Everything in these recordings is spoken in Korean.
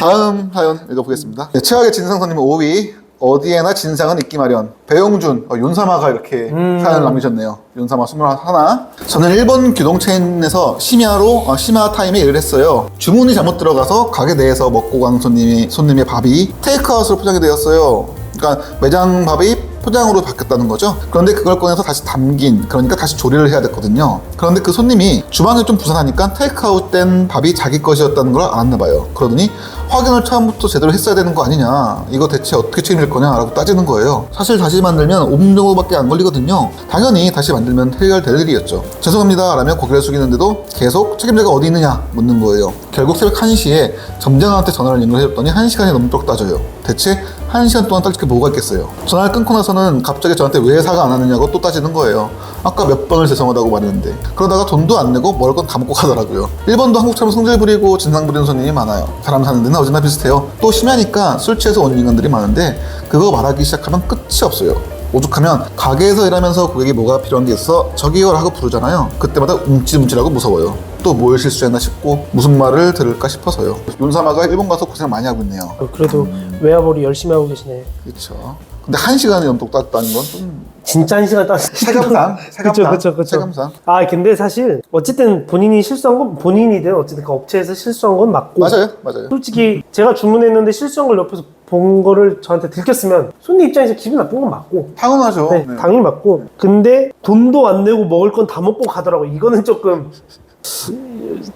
다음 사연 읽어보겠습니다. 네, 최악의 진상선님 5위. 어디에나 진상은 있기 마련. 배용준, 어, 윤사마가 이렇게 음. 사연을 남기셨네요. 윤사마 21. 저는 일본 규동체인에서 심야로, 어, 심야 타임에 일을 했어요. 주문이 잘못 들어가서 가게 내에서 먹고 간 손님이, 손님의 밥이 테이크아웃으로 포장이 되었어요. 그러니까 매장 밥이 포장으로 바뀌었다는 거죠. 그런데 그걸 꺼내서 다시 담긴, 그러니까 다시 조리를 해야 됐거든요. 그런데 그 손님이 주방을 좀 부산하니까 테이크아웃 된 밥이 자기 것이었다는 걸 알았나 봐요. 그러더니 확인을 처음부터 제대로 했어야 되는 거 아니냐. 이거 대체 어떻게 책임질 거냐라고 따지는 거예요. 사실 다시 만들면 5분 정도밖에 안 걸리거든요. 당연히 다시 만들면 해결될 일이었죠. 죄송합니다. 라며 고개를 숙이는데도 계속 책임자가 어디 있느냐 묻는 거예요. 결국 새벽 1시에 점장한테 전화를 연결해줬더니 1시간이 넘도록 따져요. 대체 1시간 동안 따질 게 뭐가 있겠어요. 전화를 끊고 나서는 갑자기 저한테 왜 사과 안 하느냐고 또 따지는 거예요. 아까 몇 번을 죄송하다고 말했는데. 그러다가 돈도 안 내고 먹을 건 다 먹고 가더라고요. 일본도 한국처럼 성질 부리고 진상 부리는 손님이 많아요. 사람 사는 데는 어디나 비슷해요. 또 심하니까 술 취해서 온 인간들이 많은데 그거 말하기 시작하면 끝이 없어요. 오죽하면 가게에서 일하면서 고객이 뭐가 필요한 게 있어 저기요 라고 부르잖아요. 그때마다 움찔움찔하고 무서워요. 또 뭘 실수했나 싶고 무슨 말을 들을까 싶어서요. 윤사마가 일본 가서 고생 많이 하고 있네요. 어, 그래도 외화벌이 열심히 하고 계시네. 그렇죠. 근데 한 시간이 넘도록 땄다는 건 좀 진짜 한 시간 따스. 체감상, 그쵸, 체감상, 그쵸, 그쵸. 체감상. 아, 근데 사실 어쨌든 본인이 실수한 건 본인이든 어쨌든 그 업체에서 실수한 건 맞고. 맞아요, 맞아요. 솔직히 제가 주문했는데 실수한 걸 옆에서 본 거를 저한테 들켰으면 손님 입장에서 기분 나쁜 건 맞고. 당연하죠. 네, 네. 당연히 맞고. 근데 돈도 안 내고 먹을 건 다 먹고 가더라고. 이거는 조금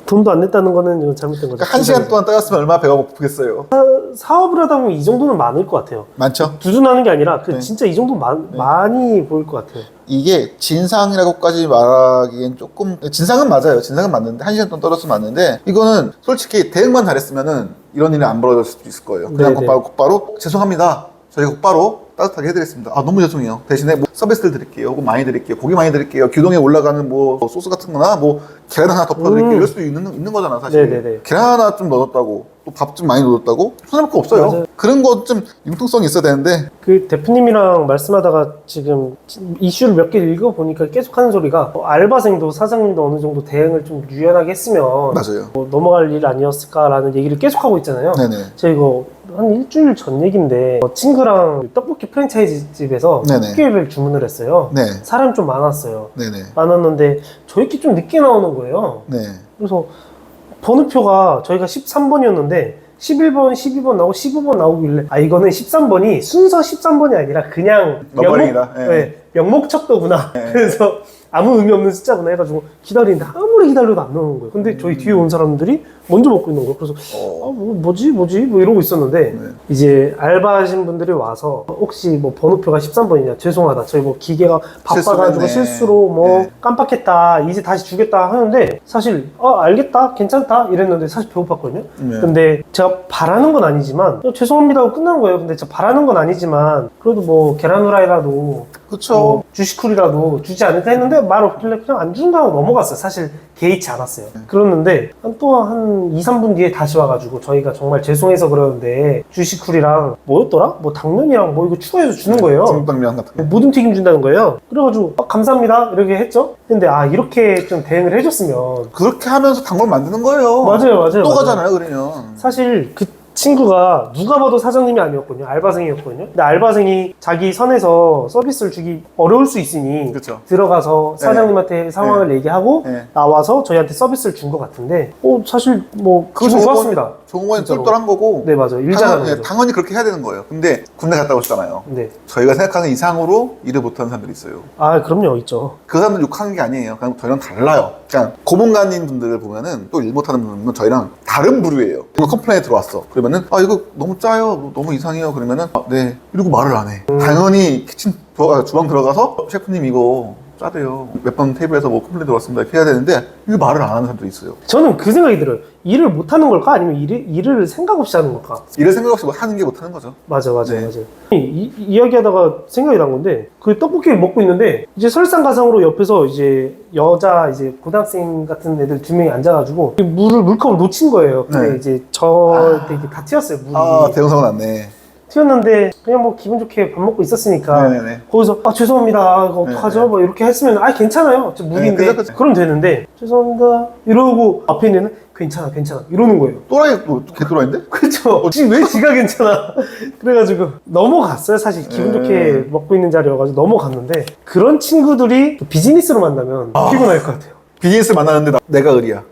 돈도 안 냈다는 거는 잘못된 거죠. 그러니까 한 시간 동안 따였으면 얼마나 배가 고프겠어요. 사업을 하다 보면 이 정도는 많을 것 같아요. 많죠? 두둔하는 게 아니라 그 네. 진짜 이 정도 마, 많이 보일 것 같아요. 이게 진상이라고까지 말하기엔 조금 진상은 맞아요. 진상은 맞는데 한 시간 동안 떨었으면 맞는데 이거는 솔직히 대응만 잘했으면은 이런 일이 안 벌어질 수도 있을 거예요. 그냥 네네. 곧바로 곧바로 죄송합니다. 저희가 곧바로 따뜻하게 해드리겠습니다. 아 너무 죄송해요. 대신에 뭐 서비스를 드릴게요. 요거 많이 드릴게요. 고기 많이 드릴게요. 규동에 올라가는 뭐 소스 같은 거나 뭐 계란 하나 덮어드릴게요. 음. 이럴 수도 있는, 있는 거잖아 사실. 네네네. 계란 하나 좀 넣었다고 또 밥 좀 많이 넣었다고 손해볼 거 없어요. 맞아요. 그런 거좀 융통성이 있어야 되는데 그 대표님이랑 말씀하다가 지금 이슈를 몇 개 읽어보니까 계속 하는 소리가 어, 알바생도 사장님도 어느 정도 대응을 좀 유연하게 했으면 맞아요. 뭐 넘어갈 일 아니었을까라는 얘기를 계속 하고 있잖아요. 네네. 제가 이거 한 일주일 전 얘기인데 어, 친구랑 떡볶이 프랜차이즈 집에서 네네. 떡볶이를 주문을 했어요. 네. 사람 좀 많았어요. 네네. 많았는데 저희끼 좀 늦게 나오는 거예요. 네. 그래서 번호표가 저희가 13번이었는데 11번, 12번 나오고 15번 나오길래 아 이거는 13번이 순서 13번이 아니라 그냥 넘버링이다. 예. 네, 명목척도구나. 그래서 아무 의미 없는 숫자구나 해가지고 기다리는데 아무리 기다려도 안 나오는 거예요. 근데 저희 뒤에 온 사람들이 먼저 먹고 있는 거예요. 그래서 어. 아, 뭐, 뭐지 뭐지 뭐 이러고 있었는데 네. 이제 알바하신 분들이 와서 혹시 뭐 번호표가 13번이냐 죄송하다 저희 뭐 기계가 바빠가지고 실수했네. 실수로 뭐 네. 깜빡했다 이제 다시 주겠다 하는데 사실 아 알겠다 괜찮다 이랬는데 사실 배고팠거든요 네. 근데 제가 바라는 건 아니지만 어, 죄송합니다 하고 끝난 거예요 근데 제가 바라는 건 아니지만 그래도 뭐 계란 후라이라도 그쵸. 뭐 주식쿨이라도 주지 않을까 했는데 말 없길래 그냥 안 준다 하고 넘어갔어요. 사실 개의치 않았어요. 그러는데 또 한 2, 3분 뒤에 다시 와가지고 저희가 정말 죄송해서 그러는데 주식쿨이랑 뭐였더라? 뭐 당면이랑 뭐 이거 추가해서 주는 거예요. 중국당면 같은 거. 뭐 모든 튀김 준다는 거예요. 그래가지고 아, 감사합니다 이렇게 했죠. 근데 아 이렇게 좀 대응을 해줬으면 그렇게 하면서 단골 만드는 거예요. 맞아요, 맞아요, 또 맞아요. 가잖아요, 그러면. 사실 그 친구가 누가 봐도 사장님이 아니었거든요. 알바생이었거든요. 근데 알바생이 자기 선에서 서비스를 주기 어려울 수 있으니 그쵸. 들어가서 네. 사장님한테 상황을 얘기하고 네. 나와서 저희한테 서비스를 준 것 같은데 어 사실 뭐 기분 좋았습니다. 거는 진짜로. 똘똘한 거고. 네 맞아요. 일 당연, 예, 거죠. 당연히 그렇게 해야 되는 거예요. 근데 군대 갔다 오셨잖아요. 네. 저희가 생각하는 이상으로 일을 못하는 사람들이 있어요. 아 그럼요 있죠. 그 사람들 욕하는 게 아니에요. 그냥 저희랑 달라요. 그냥 고문관인 분들을 보면은 또 일 못하는 분은 저희랑 다른 부류예요. 뭔가 컴플레인이 들어왔어. 그러면은 아 이거 너무 짜요. 너무 이상해요. 그러면은 아, 네 이러고 말을 안 해. 당연히 키친 들어가 주방 들어가서 어, 셰프님 이거 짜대요. 몇 번 테이블에서 뭐 컴플레인 들어왔습니다. 이렇게 해야 되는데 이거 말을 안 하는 사람도 있어요. 저는 그 생각이 들어요. 일을 못 하는 걸까 아니면 일을, 일을 생각 없이 하는 걸까? 일을 생각 없이 뭐 하는 게 못하는 거죠. 맞아 맞아 네. 맞아. 이, 이- 이 야기하다가 생각이 난 건데 그 떡볶이를 먹고 있는데 이제 설상가상으로 옆에서 이제 여자 이제 고등학생 같은 애들 두 명이 앉아가지고 물을 물컵을 놓친 거예요. 근데 네. 이제 저한테 이게 다 튀었어요 물이. 아 대형 사고 났네. 튀었는데 그냥 뭐 기분 좋게 밥 먹고 있었으니까 네네네. 거기서 아 죄송합니다 아, 이거 어떡하죠 네, 네. 뭐 이렇게 했으면 아 괜찮아요 저 물인데 그죠, 그죠. 그럼 되는데 죄송합니다 이러고 앞에 있는 애는 괜찮아 괜찮아 이러는 거예요 또라이 뭐 개또라이인데? 그렇죠 지금 왜 지가 괜찮아 그래가지고 넘어갔어요 사실 기분 좋게 네. 먹고 있는 자리여가지고 넘어갔는데 그런 친구들이 또 비즈니스로 만나면 피곤할 것 같아요 비즈니스 만나는데 나, 내가 을이야.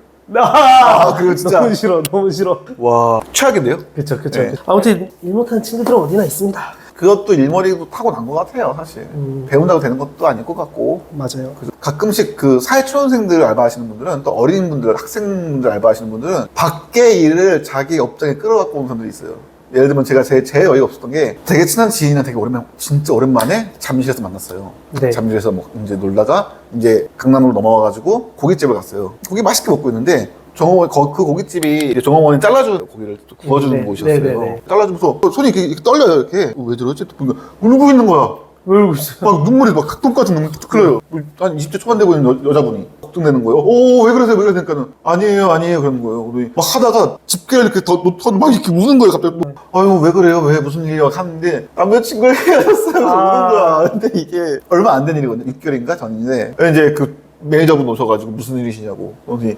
아, 그거 진짜. 너무 싫어 너무 싫어 와 최악인데요? 그쵸 그쵸 네. 아무튼 일 못하는 친구들은 어디나 있습니다 그것도 일머리도 타고난 것 같아요 사실. 음. 배운다고 되는 것도 아닐 것 같고. 맞아요 그죠. 가끔씩 그 사회초년생들 알바하시는 분들은 또 어린 분들, 학생분들 알바하시는 분들은 밖에 일을 자기 업장에 끌어갖고 온 사람들이 있어요. 예를 들면 제가 제, 제일 어이가 없었던 게 되게 친한 지인이랑 되게 오랜만에, 진짜 오랜만에 잠실에서 만났어요. 네. 잠실에서 뭐 이제 놀다가 이제 강남으로 넘어와가지고 고깃집을 갔어요. 고기 맛있게 먹고 있는데 정어머니, 거- 그 고깃집이 정어머니 잘라주는 고기를 또 구워주는 네, 곳이었어요. 네, 네, 네. 잘라주면서 손이 이렇게, 이렇게 떨려요, 이렇게. 어, 왜 저러지? 또 보니까 울고 있는 거야. 왜 울고 있어요? 막 눈물이 막 똥까지 눈물이 뚝 흘러요. 한 20대 초반 돼 보이는 여, 여자분이 걱정되는 거예요. 오, 왜 그러세요? 왜 그러니까는 아니에요, 아니에요. 그러는 거예요. 우리 막 하다가 집게를 이렇게 더 놓던 막 이렇게 우는 거예요. 갑자기 뭐, 아유, 왜 그래요? 왜 무슨 일이야? 하는데 남자친구를 헤어졌어요. 아. 우는 거야. 근데 이게 얼마 안 된 일이거든요. 6개월인가 전인데 이제 그 매니저분 오셔가지고 무슨 일이시냐고. 그러더니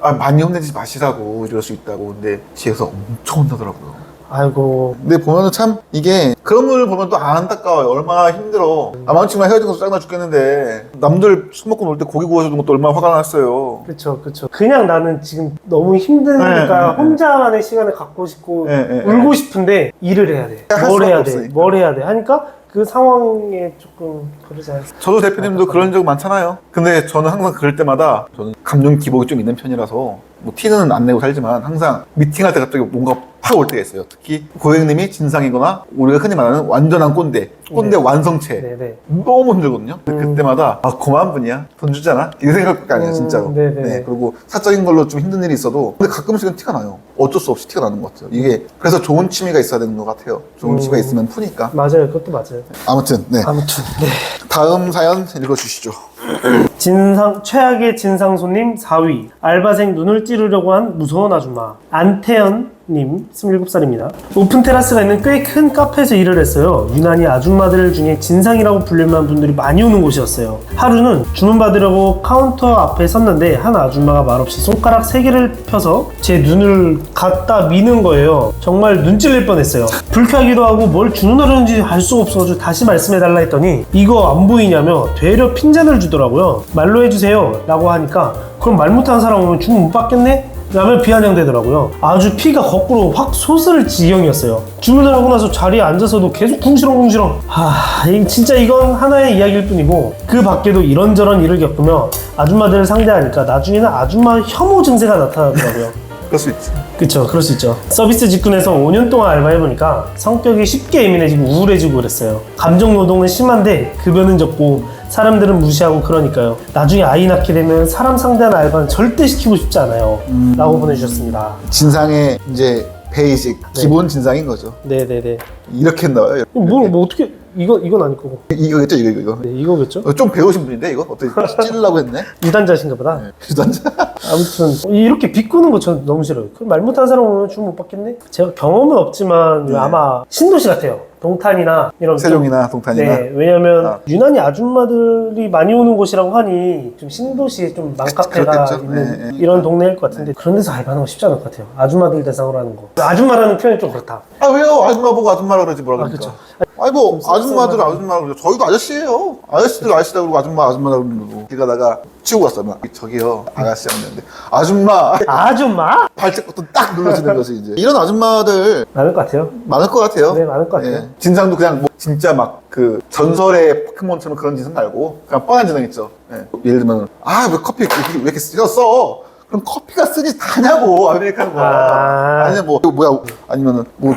아, 많이 혼내지 마시라고 이럴 수 있다고. 근데 뒤에서 엄청 혼나더라고요. 아이고 근데 보면은 참 이게 그런 분을 보면 또 안타까워요. 얼마나 힘들어. 아, 헤어진 것도 짜증나 죽겠는데 남들 술 먹고 놀 때 고기 구워주는 것도 얼마나 화가 났어요. 그쵸 그쵸 그냥 나는 지금 너무 힘드니까 네, 네, 네. 혼자만의 시간을 갖고 싶고 네, 네, 울고 싶은데 일을 해야 돼. 할뭘 수밖에 해야 돼. 없으니까. 뭘 해야 돼. 하니까 그 상황에 조금 그러지 않습니까? 저도 대표님도 그런 적 많잖아요. 근데 저는 항상 그럴 때마다 저는 감정 기복이 좀 있는 편이라서 뭐 티는 안 내고 살지만 항상 미팅할 때 갑자기 뭔가 팍올 때가 있어요. 특히 고객님이 진상이거나 우리가 흔히 말하는 완전한 꼰대, 꼰대 네. 완성체. 네네. 너무 힘들거든요. 근데 음. 그때마다 아 고마운 분이야 돈 주잖아 이 생각밖에 안 해요 음, 진짜로. 네네. 네 그리고 사적인 걸로 좀 힘든 일이 있어도 근데 가끔씩은 티가 나요. 어쩔 수 없이 티가 나는 것 같아요. 이게 그래서 좋은 취미가 있어야 되는 것 같아요. 좋은 음. 취미가 있으면 푸니까. 맞아요. 그것도 맞아요. 아무튼 네 아무튼 네. 다음 사연 읽어주시죠. 진상 최악의 진상 손님 4위 알바생 눈을 찌르려고 한 무서운 아줌마 안태현 님 27살입니다. 오픈 테라스가 있는 꽤 큰 카페에서 일을 했어요. 유난히 아줌마들 중에 진상이라고 불릴 만한 분들이 많이 오는 곳이었어요. 하루는 주문 받으려고 카운터 앞에 섰는데 한 아줌마가 말없이 손가락 3개를 펴서 제 눈을 갖다 미는 거예요. 정말 눈 찔릴 뻔했어요. 불쾌하기도 하고 뭘 주문하려는지 알 수가 없어가지고 다시 말씀해달라 했더니 이거 안 보이냐며 되려 핀잔을 주더라고요. 말로 해주세요 라고 하니까 그럼 말 못하는 사람 오면 주문 못 받겠네? 라며 비아냥대더라고요. 아주 피가 거꾸로 확 솟을 지경이었어요. 주문을 하고 나서 자리에 앉아서도 계속 궁시렁궁시렁. 하... 이- 진짜 이건 하나의 이야기일 뿐이고 그 밖에도 이런저런 일을 겪으며 아줌마들을 상대하니까 나중에는 아줌마 혐오 증세가 나타나더라고요. 그럴 수 있지. 그쵸 그럴 수 있죠. 서비스 직군에서 5년 동안 알바해보니까 성격이 쉽게 예민해지고 우울해지고 그랬어요. 감정 노동은 심한데 급여는 적고 사람들은 무시하고 그러니까요 나중에 아이 낳게 되면 사람 상대하는 알바는 절대 시키고 싶지 않아요 라고 보내주셨습니다 진상의 이제 베이직 네. 기본 진상인 거죠. 네네네 이렇게 나와요. 뭐, 뭐 어떻게 이거 이건 아닐 거고 이거겠죠 이거 이거. 네, 이거겠죠 어, 좀 배우신 분인데 이거 어떻게 찌르려고 했네. 유단자신가 보다 주단자. 아무튼 이렇게 비꼬는 거 저는 너무 싫어요. 그말 못하는 사람 오면 주문 못 받겠네? 제가 경험은 없지만 네. 아마 신도시 같아요. 동탄이나 이런 세종이나 동탄이나. 네, 왜냐면 아. 유난히 아줌마들이 많이 오는 곳이라고 하니 좀 신도시에 좀 맘카페가 그렇겠죠. 있는 네, 네. 이런 동네일 것 같은데 그런 데서 알바하는 거 쉽지 않을 것 같아요. 아줌마들 대상으로 하는 거. 아줌마라는 표현이 좀 그렇다. 아 왜요? 아줌마 보고 아줌마라 그러지 뭐라 아, 그러니까. 아니 뭐좀 아줌마들. 아줌마라 그러죠. 저희도 아저씨예요. 아저씨들 아저씨다 그러고 아줌마 아줌마라 그러는 거고. 길 가다가 치고 갔어요. 막 저기요 아가씨 하는데 아줌마 아줌마? 발톱부터 딱 눌러지는 것이 이제 이런 아줌마들 많을 것 같아요. 많을 것 같아요. 네, 많을 것 같아요. 예. 진상도 그냥 뭐 진짜 막 그 전설의 포켓몬처럼 그런 짓은 말고 그냥 뻔한 진상 있죠. 예. 예를 들면 아 왜 커피 이렇게, 왜 이렇게 쓰였어? 그럼 커피가 쓰지 다냐고 아메리카노가 아. 아. 니면 뭐 이거 뭐야 아니면은 뭐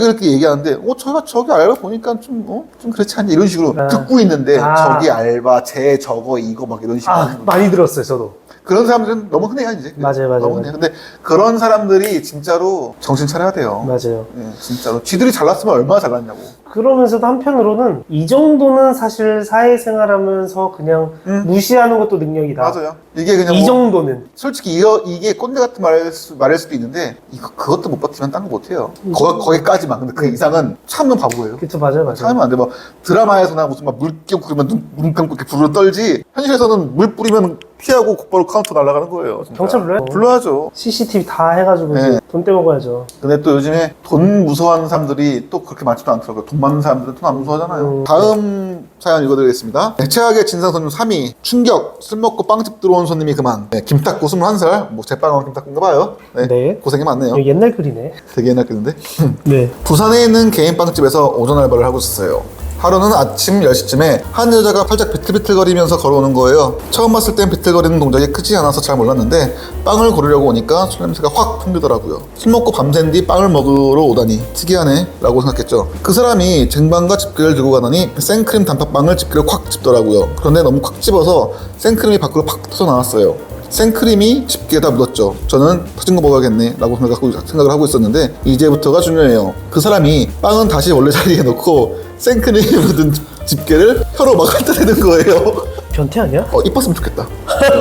이렇게 얘기하는데 어 저가 저기 알바 보니까 좀 어? 좀 그렇지 않냐 이런 식으로 아. 듣고 있는데 아. 저기 알바 제 저거 이거 막 이런 식으로 아 하는 거. 많이 들었어요 저도. 그런 사람들은 너무 흔해요 이제. 맞아요, 맞아요, 너무 맞아요. 흔해요. 근데 그런 사람들이 진짜로 정신 차려야 돼요. 맞아요. 예, 진짜로. 지들이 잘났으면 얼마나 잘났냐고. 그러면서도 한편으로는 이 정도는 사실 사회생활하면서 그냥 음. 무시하는 것도 능력이다. 맞아요. 이게 그냥 이 뭐 정도는 솔직히 이거, 이게 꼰대 같은 말일, 수, 말일 수도 있는데 이거 그것도 못 버티면 딴 거 못해요. 거, 거기까지만. 근데 그 이상은 참는 바보예요. 그쵸 맞아요 맞아요. 참으면 안 돼. 뭐 드라마에서나 무슨 막물 끼고 그러면 눈, 눈 감고 이렇게 불을 떨지. 현실에서는 물 뿌리면 피하고 곧바로 카운터 날아가는 거예요. 진짜. 경찰 불러요? 불러야죠. CCTV 다 해가지고 네. 이제 돈 떼먹어야죠. 근데 또 요즘에 돈 무서워하는 사람들이 또 그렇게 많지도 않더라고요. 돈 많은 사람들은 돈 안 무서워하잖아요. 음. 다음 사연 읽어드리겠습니다. 네, 최악의 진상 손님 3위. 충격. 술 먹고 빵집 들어온 손님이 그만. 네, 김탁구 21살. 뭐 제빵한 김탁구인가 봐요. 네. 네. 고생이 많네요. 이거 옛날 글이네. 되게 옛날 글인데. 네. 부산에 있는 개인 빵집에서 오전 알바를 하고 있었어요. 하루는 아침 10시쯤에 한 여자가 팔짝 비틀비틀거리면서 걸어오는 거예요. 처음 봤을 땐 비틀거리는 동작이 크지 않아서 잘 몰랐는데 빵을 고르려고 오니까 술 냄새가 확 풍기더라고요. 술 먹고 밤샌 뒤 빵을 먹으러 오다니 특이하네 라고 생각했죠. 그 사람이 쟁반과 집게를 들고 가더니 생크림 단팥빵을 집게로 콱 집더라고요. 그런데 너무 콱 집어서 생크림이 밖으로 팍 터져 나왔어요. 생크림이 집게에 다 묻었죠. 저는 터진 거 먹어야겠네 라고 생각하고, 생각을 하고 있었는데 이제부터가 중요해요. 그 사람이 빵은 다시 원래 자리에 놓고 생크림이 묻은 집- 집게를 혀로 막 핥아대는 거예요. 변태 아니야? 어, 이뻤으면 좋겠다.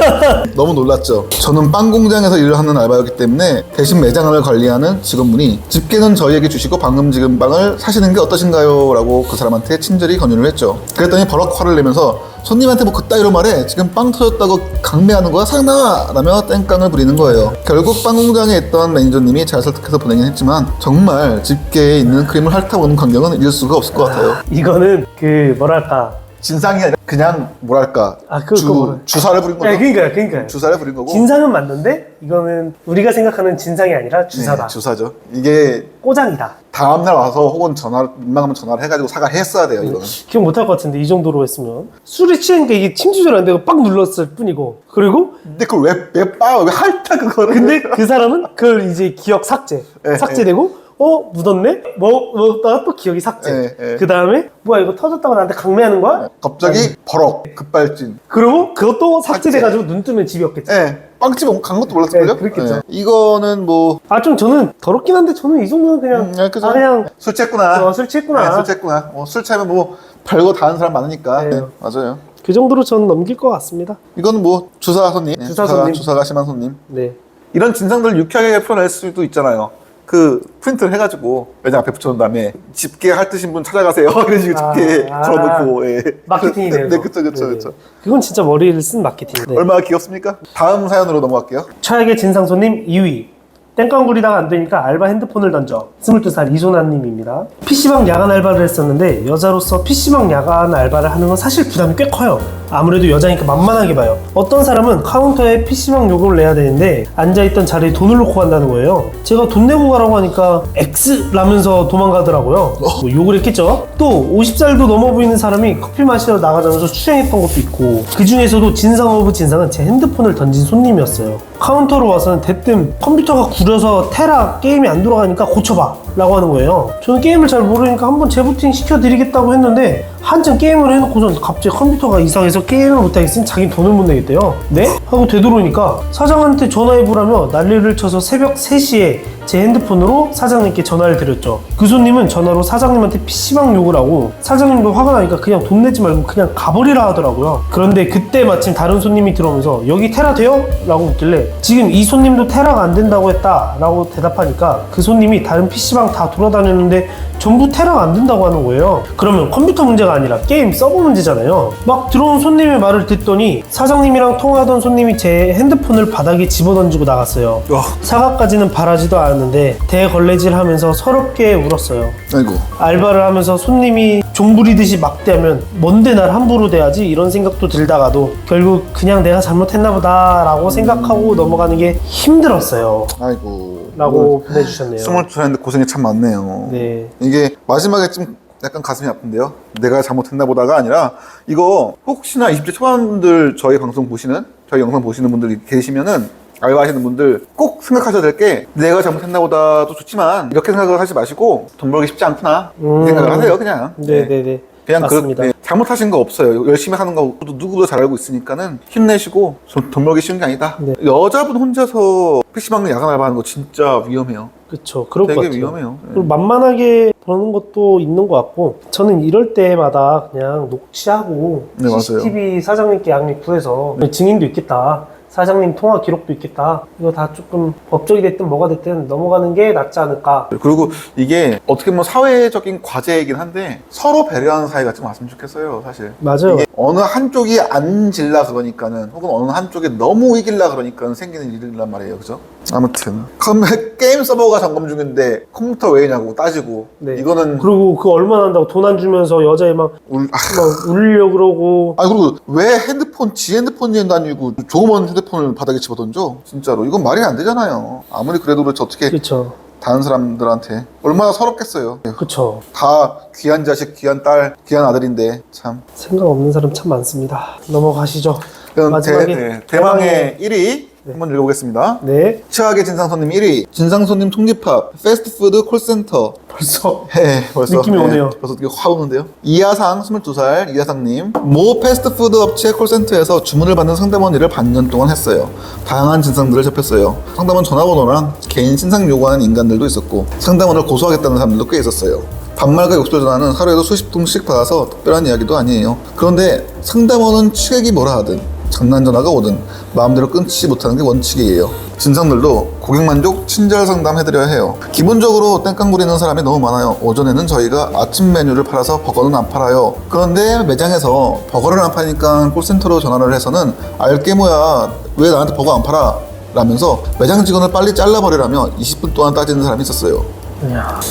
너무 놀랐죠. 저는 빵 공장에서 일을 하는 알바였기 때문에 대신 매장을 관리하는 직원분이 집게는 저희에게 주시고 방금 지금 빵을 사시는 게 어떠신가요? 라고 그 사람한테 친절히 권유를 했죠. 그랬더니 버럭 화를 내면서 손님한테 뭐 그따위로 말해 지금 빵 터졌다고 강매하는 거야 상나와 라며 땡깡을 부리는 거예요. 결국 빵 공장에 있던 매니저님이 잘 설득해서 보내긴 했지만 정말 집게에 있는 크림을 핥아보는 광경은 잊을 수가 없을 것 같아요. 이거는 그 뭐랄까. 진상이 아니라 그냥 뭐랄까 아, 그거 주, 주사를 부린 거죠. 네, 그러니까요, 그러니까요. 주사를 부린 거고 진상은 맞는데 이거는 우리가 생각하는 진상이 아니라 주사다. 네, 주사죠. 이게 꼬장이다. 다음 날 와서 혹은 전화 민망하면 전화를 해가지고 사과했어야 돼요. 이거는. 기억 못할 것 같은데 이 정도로 했으면 술이 취하니까 이게 침 조절 안 되고 빡 눌렀을 뿐이고 그리고 근데 그걸 왜왜 빠 왜 핥아 그거를? 근데 그 사람은 그걸 이제 기억 삭제 예, 삭제되고 어 묻었네 먹 먹다가 또 기억이 삭제 예, 예. 그 다음에 뭐야 이거 터졌다고 나한테 강매하는 거야 갑자기 버럭 급발진. 그러고 그것도 삭제돼가지고 눈 뜨면 집이 없겠지 예. 빵집 간 것도 몰랐을걸요? 네, 그렇겠죠. 예. 이거는 뭐 아 좀 저는 더럽긴 한데 저는 이 정도는 그냥 음, 예, 그죠? 아 그냥 술 취했구나. 어, 술 취했구나. 네, 술 취했구나. 어, 술 취하면 뭐 별거 다 하는 사람 많으니까. 네. 네, 맞아요. 그 정도로 저는 넘길 것 같습니다 이거는 뭐 주사 손님, 네, 주사 손님. 주사가 심한 손님. 네 이런 진상들을 유쾌하게 풀어낼 수도 있잖아요. 그 프린트를 해가지고 매장 앞에 붙여놓은 다음에 집게 핥으신 분 찾아가세요. 이런 식으로 아, 집게 아. 걸어놓고 예. 마케팅이네요 네, 그쵸 그쵸 네. 그쵸. 그건 진짜 머리를 쓴 마케팅 네. 얼마나 귀엽습니까? 다음 사연으로 넘어갈게요. 최악의 진상 손님 2위. 땡깡 부리다가 안 되니까 알바 핸드폰을 던져. 22살 이소나님입니다. PC방 야간 알바를 했었는데 여자로서 PC방 야간 알바를 하는 건 사실 부담이 꽤 커요. 아무래도 여자니까 만만하게 봐요. 어떤 사람은 카운터에 PC방 요금을 내야 되는데 앉아있던 자리에 돈을 놓고 간다는 거예요. 제가 돈 내고 가라고 하니까 X라면서 도망가더라고요. 뭐 욕을 했겠죠. 또 50살도 넘어 보이는 사람이 커피 마시러 나가자면서 추행했던 것도 있고 그 중에서도 진상 오브 진상은 제 핸드폰을 던진 손님이었어요. 카운터로 와서는 대뜸 컴퓨터가 구려서 테라 게임이 안 돌아가니까 고쳐봐 라고 하는 거예요. 저는 게임을 잘 모르니까 한번 재부팅 시켜드리겠다고 했는데 한참 게임을 해놓고선 갑자기 컴퓨터가 이상해서 게임을 못하겠으니 자기 돈을 못 내겠대요. 네? 하고 되돌아오니까 사장한테 전화해보라며 난리를 쳐서 새벽 3시에 제 핸드폰으로 사장님께 전화를 드렸죠. 그 손님은 전화로 사장님한테 PC방 욕을 하고 사장님도 화가 나니까 그냥 돈 내지 말고 그냥 가버리라 하더라고요. 그런데 그때 마침 다른 손님이 들어오면서 여기 테라 돼요? 라고 묻길래 지금 이 손님도 테라가 안 된다고 했다 라고 대답하니까 그 손님이 다른 PC방 다 돌아다녔는데 전부 테라가 안 된다고 하는 거예요. 그러면 컴퓨터 문제가 아니라 게임 서버 문제잖아요. 막 들어온 손님의 말을 듣더니 사장님이랑 통화하던 손님이 제 핸드폰을 바닥에 집어던지고 나갔어요. 와, 사과까지는 바라지도 않았는데 대걸레질 하면서 서럽게 울었어요. 아이고. 알바를 하면서 손님이 종부리듯이 막대하면 뭔데 날 함부로 대하지 이런 생각도 들다가도 결국 그냥 내가 잘못했나 보다라고 생각하고 넘어가는 게 힘들었어요. 아이고. 라고 보내주셨네요. 22살인데 고생이 참 많네요. 네. 이게 마지막에 좀 약간 가슴이 아픈데요. 내가 잘못했나 보다가 아니라 이거 혹시나 20대 초반들 저희 방송 보시는 저희 영상 보시는 분들이 계시면은 알바하시는 분들 꼭 생각하셔야 될 게 내가 잘못했나 보다도 좋지만 이렇게 생각을 하지 마시고 돈 벌기 쉽지 않구나 이 음. 생각을 하세요 그냥 네네네. 그냥 그 맞습니다. 네, 잘못하신 거 없어요. 열심히 하는 거 누구보다 잘 알고 있으니까는 힘내시고 돈, 돈 벌기 쉬운 게 아니다. 네. 여자분 혼자서 PC방 야간 알바하는 거 진짜 위험해요. 그쵸. 그럴 것 되게 같아요. 위험해요. 그리고 만만하게 보는 것도 있는 것 같고 저는 이럴 때마다 그냥 녹취하고 네, 맞아요. CCTV 사장님께 양립 구해서 증인도 있겠다 사장님 통화 기록도 있겠다 이거 다 조금 법적이 됐든 뭐가 됐든 넘어가는 게 낫지 않을까 그리고 이게 어떻게 보면 사회적인 과제이긴 한데 서로 배려하는 사이가 좀 왔으면 좋겠어요, 사실. 맞아요 이게 어느 한쪽이 안 질라 그러니까는 혹은 어느 한쪽이 너무 이길라 그러니까는 생기는 일이란 말이에요, 그죠? 아무튼 그럼 게임 서버가 점검 중인데 컴퓨터 왜냐고 따지고 네. 이거는 그리고 그 얼마 난다고 돈 안 주면서 여자애 막, 울, 아, 막 울려 그러고 아 그리고 왜 핸드폰 지 핸드폰이 다니고 조그만 휴대폰을 바닥에 집어던져? 진짜로 이건 말이 안 되잖아요. 아무리 그래도 그렇지 어떻게 그쵸 다른 사람들한테 얼마나 서럽겠어요. 그쵸 다 귀한 자식, 귀한 딸, 귀한 아들인데 참. 생각 없는 사람 참 많습니다 넘어가시죠 그럼 마지막에 대, 네, 대망의 1위 한번 읽어보겠습니다. 네 최악의 진상 손님 1위 진상 손님 총집합 패스트푸드 콜센터 벌써 네, 벌써 느낌이 오네요. 벌써 확 오는데요. 이하상 22살 이하상님 모 패스트푸드 업체 콜센터에서 주문을 받는 상담원 일을 반년 동안 했어요. 다양한 진상들을 접했어요. 상담원 전화번호랑 개인 신상 요구하는 인간들도 있었고 상담원을 고소하겠다는 사람들도 꽤 있었어요. 반말과 욕설 전화는 하루에도 수십 통씩 받아서 특별한 이야기도 아니에요. 그런데 상담원은 취객이 뭐라 하든 장난 전화가 오든 마음대로 끊지 못하는 게 원칙이에요. 진상들도 고객 만족 친절 상담 해드려야 해요. 기본적으로 땡깡 부리는 사람이 너무 많아요. 오전에는 저희가 아침 메뉴를 팔아서 버거는 안 팔아요. 그런데 매장에서 버거를 안 파니까 콜센터로 전화를 해서는 알게 뭐야 왜 나한테 버거 안 팔아? 라면서 매장 직원을 빨리 잘라버리라며 20분 동안 따지는 사람이 있었어요.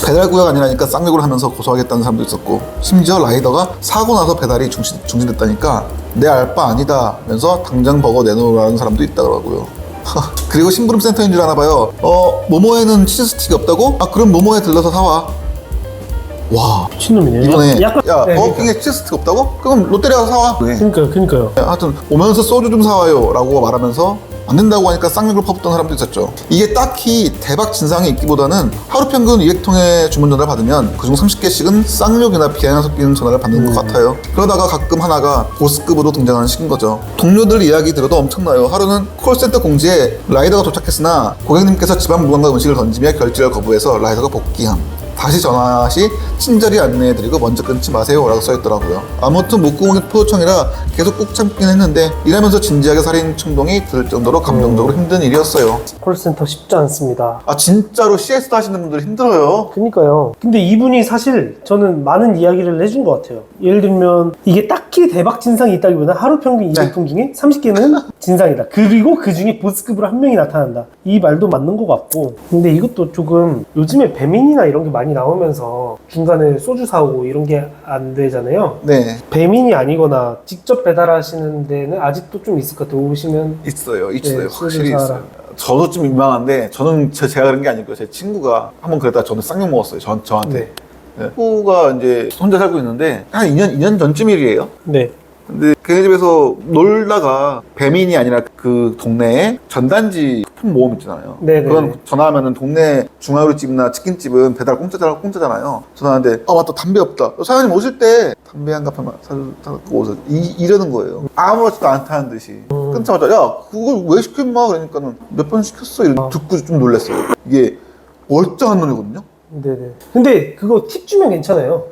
배달 구역 아니라니까 쌍욕을 하면서 고소하겠다는 사람도 있었고 심지어 라이더가 사고 나서 배달이 중신, 중진됐다니까 내 알바 아니다 면서 당장 버거 내놓으라는 사람도 있다더라고요 하, 그리고 심부름 센터인 줄 아나 봐요 어 모모에는 치즈 스틱이 없다고? 아 그럼 모모에 들러서 사와 와 미친놈이네요 이번에 약간 야 네, 그러니까. 버거킹에 치즈 스틱 없다고? 그럼 롯데리아 가서 사와 네. 그러니까요 그러니까요 하여튼 오면서 소주 좀 사와요 라고 말하면서 안 된다고 하니까 쌍욕을 퍼붓던 사람도 있었죠. 이게 딱히 대박 진상이 있기보다는 하루 평균 200통의 주문 전화를 받으면 그중 30개씩은 쌍욕이나 비아냥 섞이는 전화를 받는 것 같아요. 그러다가 가끔 하나가 보스급으로 등장하는 식인 거죠. 동료들 이야기 들어도 엄청나요. 하루는 콜센터 공지에 라이더가 도착했으나 고객님께서 집안 물건과 음식을 던지며 결제를 거부해서 라이더가 복귀함 다시 전화 시 친절히 안내해드리고 먼저 끊지 마세요 라고 써있더라고요 아무튼 목구멍이 포도청이라 계속 꾹 참긴 했는데 일하면서 진지하게 살인 충동이 들 정도로 감정적으로 힘든 일이었어요 콜센터 쉽지 않습니다 아 진짜로 CS 하시는 분들 힘들어요 그니까요. 근데 이분이 사실 저는 많은 이야기를 해준 것 같아요. 예를 들면 이게 딱히 대박 진상이 있다기보다 하루 평균 네. 200통 중에 30개는 진상이다. 그리고 그 중에 보스급으로 한 명이 나타난다. 이 말도 맞는 것 같고. 근데 이것도 조금 요즘에 배민이나 이런 게 많이 나오면서 중간에 소주 사오고 이런 게 안 되잖아요. 네 배민이 아니거나 직접 배달하시는 데는 아직도 좀 있을 것 같아요. 오시면 있어요 있어요 네, 확실히 소주. 있어요 저도 좀 민망한데 저는 제, 제가 그런 게 아니고요 제 친구가 한 번 그랬다가 저는 쌍욕 먹었어요 저, 저한테 네. 네. 친구가 이제 혼자 살고 있는데 한 2년 2년 전쯤 일이에요 네. 근데 걔네 집에서 놀다가 배민이 아니라 그 동네에 전단지 쿠폰 모험 있잖아요. 네네네. 그건 전화하면은 동네 중화요리집이나 치킨집은 배달 공짜잖아, 공짜잖아요. 전화하는데 아 맞다 담배 없다. 사장님 오실 때 담배 한갑 하나 사고 오세요. 이, 이러는 거예요. 아무렇지도 않다는 듯이 음. 끊자마자 야 그걸 왜 시켜 임마 그러니까는 몇 번 시켰어 이러 듣고 좀 놀랐어요. 이게 멀쩡한 놈이거든요. 네네. 근데 그거 팁 주면 괜찮아요.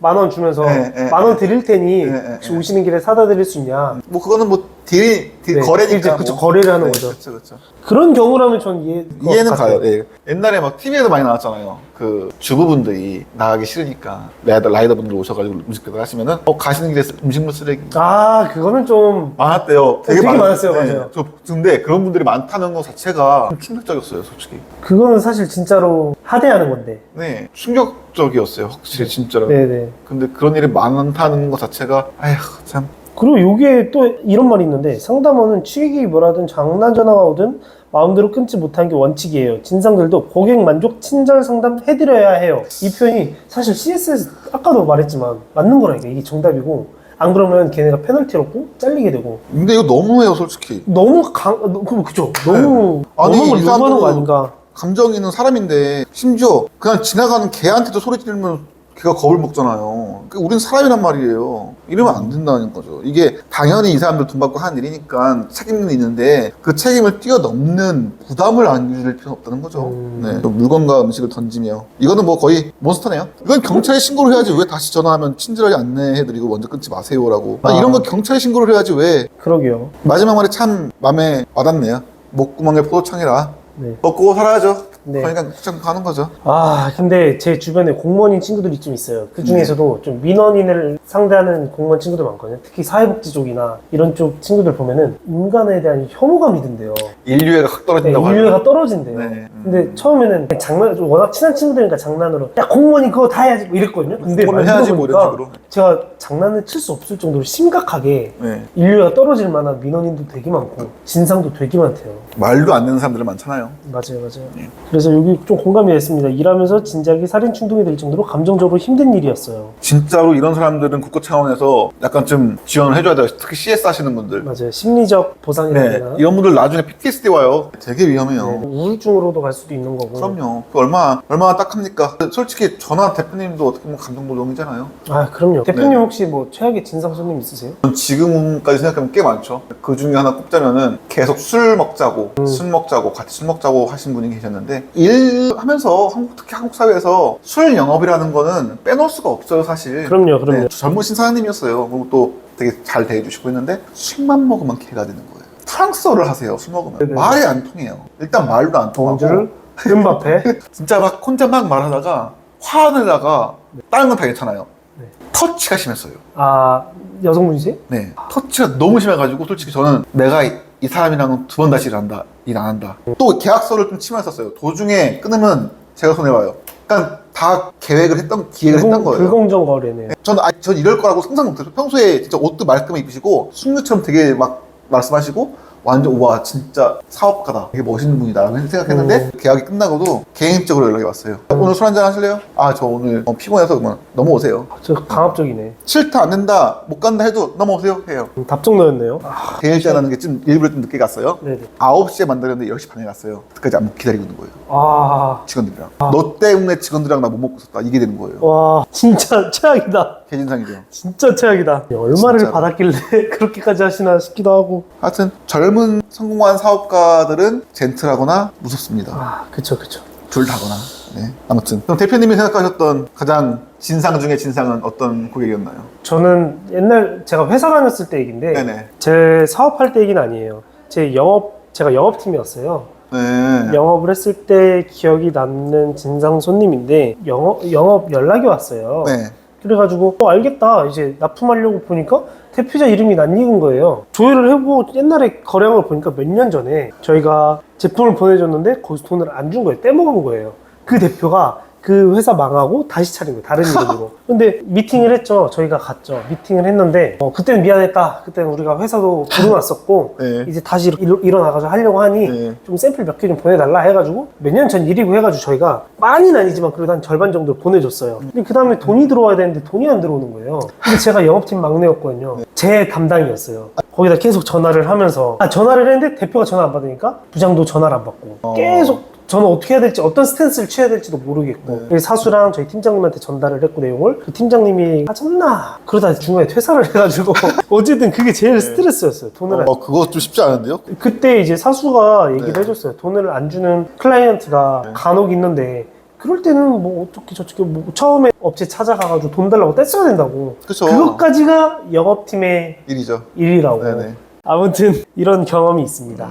만 원 주면서 네, 네, 만 원 드릴 테니 네, 네, 혹시 네. 오시는 길에 사다 드릴 수 있냐. 뭐 그거는 뭐 딜, 딜 네, 거래니까 이제 그쵸, 뭐. 거래를 하는 거죠. 그렇죠, 그렇죠. 그런 경우라면 전 이해 이해는 가요. 예. 옛날에 막 TV에도 많이 나왔잖아요. 그 주부분들이 나가기 싫으니까 라이더, 라이더분들 오셔가지고 음식 배달 하시면은 어 가시는 길에 쓰- 음식물 쓰레기 아 그거는 좀 많았대요. 되게 많았어요, 네. 맞아요. 저 근데 그런 분들이 많다는 것 자체가 좀 충격적이었어요, 솔직히. 그거는 사실 진짜로 하대하는 건데. 네, 충격적이었어요, 확실히 진짜로. 네네. 근데 그런 일이 많다는 것 자체가 아휴 참. 그리고 요게 또 이런 말이 있는데 상담원은 취객이 뭐라든 장난 전화가 오든 마음대로 끊지 못하는 게 원칙이에요. 진상들도 고객 만족 친절 상담 해드려야 해요. 이 표현이 사실 CSS 아까도 말했지만 맞는 거라니까 이게 정답이고 안 그러면 걔네가 페널티로 꼭 잘리게 되고 근데 이거 너무해요, 솔직히. 너무 강 그, 그죠 너무 아니, 너무 걸이 요구하는 거 아닌가? 감정 있는 사람인데 심지어 그냥 지나가는 개한테도 소리 지르면 걔가 겁을 먹잖아요. 그러니까 우린 사람이란 말이에요. 이러면 안 된다는 거죠. 이게 당연히 이 사람들 돈 받고 하는 일이니까 책임은 있는데 그 책임을 뛰어넘는 부담을 안길 필요는 없다는 거죠. 음. 네. 또 물건과 음식을 던지며 이거는 뭐 거의 몬스터네요. 이건 경찰에 신고를 해야지 왜 다시 전화하면 친절하게 안내해드리고 먼저 끊지 마세요라고. 아, 아. 이런 거 경찰에 신고를 해야지 왜 그러게요. 마지막 말이 참 마음에 와닿네요. 목구멍에 포도청이라 네. 먹고 살아야죠. 네. 그러니까 그냥 가는 거죠. 아, 근데 제 주변에 공무원인 친구들이 좀 있어요. 그 중에서도 좀 민원인을 상대하는 공무원 친구들 많거든요. 특히 사회복지 쪽이나 이런 쪽 친구들 보면은 인간에 대한 혐오감이 든대요. 인류애가 확 네, 떨어진다고 인류애가 떨어진대요. 네. 음. 근데 처음에는 장난, 워낙 친한 친구들이니까 장난으로 야 공무원이 그거 다 해야지 뭐 이랬거든요. 근데 그걸 해야지 뭐 이런 식으로. 제가 장난을 칠 수 없을 정도로 심각하게 네. 인류가 떨어질 만한 민원인도 되게 많고 진상도 되게 많대요. 말도 안 되는 사람들 많잖아요. 맞아요, 맞아요. 그래서 여기 좀 공감이 됐습니다. 일하면서 진작에 살인 충동이 될 정도로 감정적으로 힘든 일이었어요. 진짜로 이런 사람들은 국가 차원에서 약간 좀 지원을 해줘야 돼요. 특히 CS 하시는 분들. 맞아요. 심리적 보상이라 해야 네. 이런 분들 나중에 PTSD 와요. 되게 위험해요. 네, 우울증으로도 갈 수도 있는 거고. 그럼요. 그 얼마나, 얼마나 딱합니까? 솔직히 전화 대표님도 어떻게 보면 감정노동이잖아요. 아, 그럼요. 대표님 네. 혹시 뭐 최악의 진상 손님 있으세요? 전 지금까지 생각하면 꽤 많죠. 그 중에 하나 꼽자면은 계속 술 먹자고, 음. 술 먹자고, 같이 술 먹자고 하신 분이 계셨는데, 일하면서 한국, 특히 한국 사회에서 술 영업이라는 거는 빼놓을 수가 없어요, 사실. 그럼요, 그럼요. 네, 젊으신 사장님이었어요. 그리고 또 되게 잘 대해주시고 했는데, 술만 먹으면 개가 되는 거예요. 프랑스어를 하세요, 술 먹으면. 네네. 말이 안 통해요. 일단 말도 안 통하고. 른바페 진짜 막 혼자 막 말하다가 화내다가 다른 건 다 괜찮아요. 네. 터치가 심했어요. 아 여성분이세요? 네. 터치가 너무 심해가지고 솔직히 저는 내가 이, 이 사람이랑은 두번 다시 일한다. 일 안 한다. 또 계약서를 좀 치면었어요. 도중에 끊으면 제가 손해봐요. 그러니까 다 계획을 했던 기획을 했던 거예요. 불공정 거래네요. 저는 아, 전 이럴 거라고 상상 못했어요. 평소에 진짜 옷도 말끔히 입으시고 숙녀처럼 되게 막 말씀하시고 완전 우와 진짜 사업가다. 되게 멋있는 분이다 라고 생각했는데 계약이 끝나고도 개인적으로 연락이 왔어요. 오늘 술 한잔 하실래요? 아 저 오늘 어, 피곤해서 그만 넘어오세요. 저 강압적이네. 싫다 안 된다 못 간다 해도 넘어오세요 해요. 음, 답정 너였네요. 아, 개일자라는 게 좀 일부러 좀 늦게 갔어요. 네네. 9시에 만들었는데 10시 반에 갔어요. 그때까지 안 기다리고 있는 거예요. 아, 직원들이랑. 너 때문에 직원들이랑 나 못 먹고 있었다. 이게 되는 거예요. 와, 진짜 최악이다. 개진상이죠 진짜 최악이다. 얼마를 진짜로. 받았길래 그렇게까지 하시나 싶기도 하고. 하여튼 젊은 성공한 사업가들은 젠틀하거나 무섭습니다 아, 그쵸, 그쵸. 둘 다거나. 네. 아무튼 그럼 대표님이 생각하셨던 가장 진상 중의 진상은 어떤 고객이었나요? 저는 옛날 제가 회사 다녔을 때 얘기인데 네네. 제 사업할 때 얘기는 아니에요. 제 영업 제가 영업팀이었어요. 네. 영업을 했을 때 기억이 남는 진상 손님인데 영업 영업 연락이 왔어요. 네. 그래가지고 어, 알겠다 이제 납품하려고 보니까 대표자 이름이 낯익은 거예요. 조회를 해보고 옛날에 거래한 걸 보니까 몇 년 전에 저희가 제품을 보내줬는데 거기서 돈을 안 준 거예요. 떼먹은 거예요. 그 대표가 그 회사 망하고 다시 차린 거예요. 다른 이름으로. 근데 미팅을 했죠. 저희가 갔죠. 미팅을 했는데 어, 그때는 미안했다. 그때는 우리가 회사도 부도났었고 네. 이제 다시 일, 일어나가지고 하려고 하니 네. 좀 샘플 몇 개 좀 보내달라 해가지고 몇 년 전 일이고 해가지고 저희가 많이는 아니지만 그래도 한 절반 정도 보내줬어요. 근데 그 다음에 돈이 들어와야 되는데 돈이 안 들어오는 거예요. 근데 제가 영업팀 막내였거든요. 제 담당이었어요. 거기다 계속 전화를 하면서 아 전화를 했는데 대표가 전화 안 받으니까 부장도 전화를 안 받고 어. 계속 저는 어떻게 해야 될지 어떤 스탠스를 취해야 될지도 모르겠고 그래서 사수랑 저희 팀장님한테 전달을 했고 내용을 그 팀장님이 아 참나 그러다 중간에 퇴사를 해가지고 어쨌든 그게 제일 스트레스였어요 돈을 안 어, 그거 좀 쉽지 않은데요? 그때 이제 사수가 얘기를 네. 해줬어요. 돈을 안 주는 클라이언트가 간혹 있는데 그럴 때는 뭐 어떻게 저렇게 뭐 처음에 업체 찾아가가지고 돈 달라고 떼써야 된다고. 그쵸. 그것까지가 영업팀의 일이죠. 일이라고. 네네. 아무튼 이런 경험이 있습니다.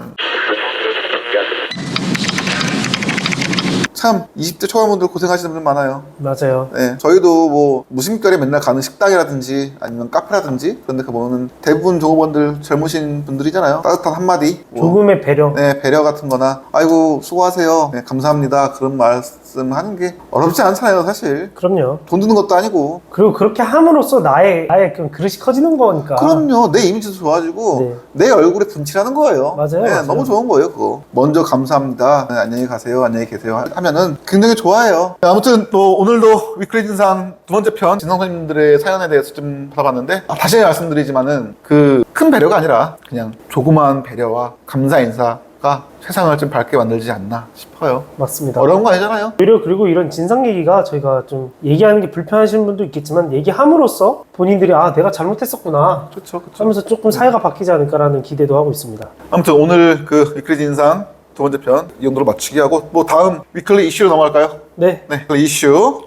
참 20대 초반분들 고생하시는 분들 많아요. 맞아요. 네, 저희도 뭐 무심결에 맨날 가는 식당이라든지 아니면 카페라든지 그런 데 가보면 대부분 종업원들 젊으신 분들이잖아요. 따뜻한 한마디. 뭐 조금의 배려. 네, 배려 같은 거나, 아이고, 수고하세요. 네, 감사합니다. 그런 말 씀 하는 게 어렵지 않잖아요, 사실. 그럼요. 돈 드는 것도 아니고. 그리고 그렇게 함으로써 나의 나의 그런 그릇이 커지는 거니까. 그럼요. 내 이미지도 좋아지고, 네. 내 얼굴에 분칠하는 거예요. 맞아요, 네, 맞아요. 너무 좋은 거예요, 그거. 먼저 감사합니다. 네, 안녕히 가세요. 안녕히 계세요. 하면은 굉장히 좋아해요. 네, 아무튼 또 오늘도 위클리 진상 두 번째 편 진상선님들의 사연에 대해서 좀 받아봤는데, 아, 다시 말씀드리지만은 그 큰 배려가 아니라 그냥 조그마한 배려와 감사 인사 가 세상을 좀 밝게 만들지 않나 싶어요. 맞습니다. 어려운 거 아니잖아요. 오히려 그리고 이런 진상 얘기가 저희가 좀 얘기하는 게 불편하신 분도 있겠지만 얘기함으로써 본인들이 아 내가 잘못했었구나 그렇죠, 그렇죠. 하면서 조금 사회가 바뀌지 않을까라는 기대도 하고 있습니다. 아무튼 오늘 그 위클리 인상 두 번째 편 이 정도로 마치기 하고 뭐 다음 위클리 이슈로 넘어갈까요? 네, 네, 그 이슈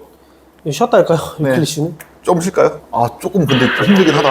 쉬었다 할까요? 네. 위클리씨는? 좀 쉴까요? 아 조금 근데 좀 힘들긴 하다.